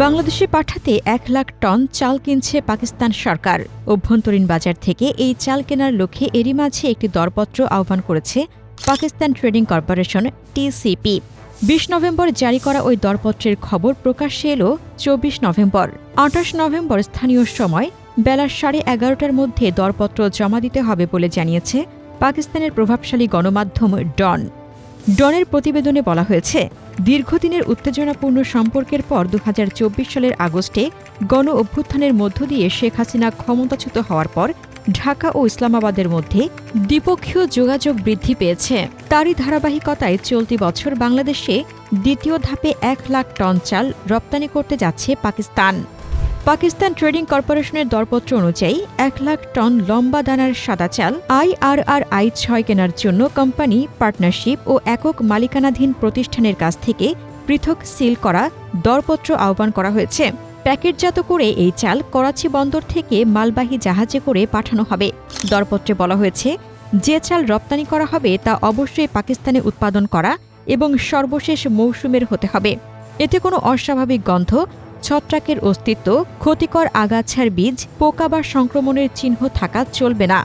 বাংলাদেশে পাঠাতে এক লাখ টন চাল কিনছে পাকিস্তান সরকার। অভ্যন্তরীণ বাজার থেকে এই চাল কেনার লক্ষ্যে এরই মাঝে একটি দরপত্র আহ্বান করেছে পাকিস্তান ট্রেডিং কর্পোরেশন টিসিপি। বিশ নভেম্বর জারি করা ওই দরপত্রের খবর প্রকাশ্যে এলো চব্বিশ নভেম্বর। আঠাশ নভেম্বর স্থানীয় সময় বেলা সাড়ে এগারোটার মধ্যে দরপত্র জমা দিতে হবে বলে জানিয়েছে পাকিস্তানের প্রভাবশালী গণমাধ্যম ডন। ডনের প্রতিবেদনে বলা হয়েছে, দীর্ঘদিনের উত্তেজনাপূর্ণ সম্পর্কের পর দুহাজার চব্বিশ সালের আগস্টে গণ অভ্যুত্থানের মধ্য দিয়ে শেখ হাসিনা ক্ষমতাচ্যুত হওয়ার পর ঢাকা ও ইসলামাবাদের মধ্যে দ্বিপক্ষীয় যোগাযোগ বৃদ্ধি পেয়েছে। তারই ধারাবাহিকতায় চলতি বছর বাংলাদেশে দ্বিতীয় ধাপে এক লাখ টন চাল রপ্তানি করতে যাচ্ছে পাকিস্তান। পাকিস্তান ট্রেডিং কর্পোরেশনের দরপত্র অনুযায়ী এক লাখ টন লম্বা দানার সাদা চাল আইআরআরআই ছয় কেনার জন্য কোম্পানি, পার্টনারশিপ ও একক মালিকানাধীন প্রতিষ্ঠানের কাছ থেকে পৃথক সিল করা দরপত্র আহ্বান করা হয়েছে। প্যাকেটজাত করে এই চাল করাচি বন্দর থেকে মালবাহী জাহাজে করে পাঠানো হবে। দরপত্রে বলা হয়েছে, যে চাল রপ্তানি করা হবে তা অবশ্যই পাকিস্তানে উৎপাদন করা এবং সর্বশেষ মৌসুমের হতে হবে। এতে কোনো অস্বাভাবিক গন্ধ ছত্রাকের অস্তিত্ব, ক্ষতিকর আগাছার বীজ পোকা বা সংক্রমণের চিহ্ন থাকা চলবে না।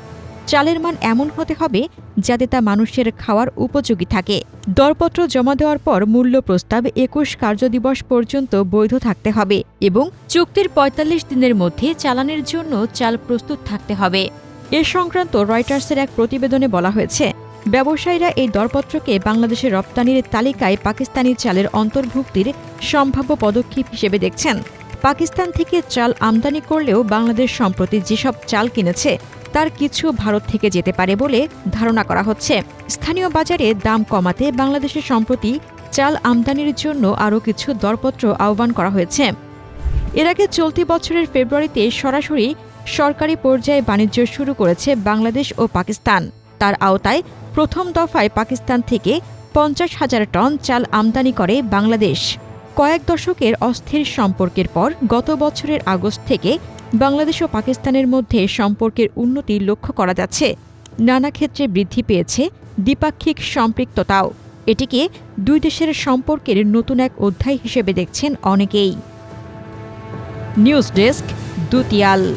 চালের মান এমন হতে হবে যাতে তা মানুষের খাওয়ার উপযোগী থাকে। দরপত্র জমা দেওয়ার পর মূল্য প্রস্তাব একুশ কার্যদিবস পর্যন্ত বৈধ থাকতে হবে এবং চুক্তির ৪৫ দিনের মধ্যে চালানের জন্য চাল প্রস্তুত থাকতে হবে। এ সংক্রান্ত রয়টার্সের এক প্রতিবেদনে বলা হয়েছে ব্যবসায়ীরা এই দরপত্রকে বাংলাদেশের রপ্তানির তালিকায় পাকিস্তানি চালের অন্তর্ভুক্তির সম্ভাব্য পদক্ষেপ হিসেবে দেখছেন। পাকিস্তান থেকে চাল আমদানি করলেও বাংলাদেশ সম্প্রতি যেসব চাল কিনেছে, তার কিছু ভারত থেকে যেতে পারে বলে ধারণা করা হচ্ছে। স্থানীয় বাজারে দাম কমাতে বাংলাদেশের সম্প্রতি চাল আমদানির জন্য আরও কিছু দরপত্র আহ্বান করা হয়েছে। এর আগে চলতি বছরের ফেব্রুয়ারিতে সরাসরি সরকারি পর্যায়ে বাণিজ্য শুরু করেছে বাংলাদেশ ও পাকিস্তান। তার আওতায় প্রথম দফায় পাকিস্তান থেকে পঞ্চাশ হাজার টন চাল আমদানি করে বাংলাদেশ। কয়েক দশকের অস্থির সম্পর্কের পর গত বছরের আগস্ট থেকে বাংলাদেশ ও পাকিস্তানের মধ্যে সম্পর্কের উন্নতি লক্ষ্য করা যাচ্ছে। নানা ক্ষেত্রে বৃদ্ধি পেয়েছে দ্বিপাক্ষিক সম্পৃক্ততাও। এটিকে দুই দেশের সম্পর্কের নতুন এক অধ্যায় হিসেবে দেখছেন অনেকেই। News desk, দুতিয়াল।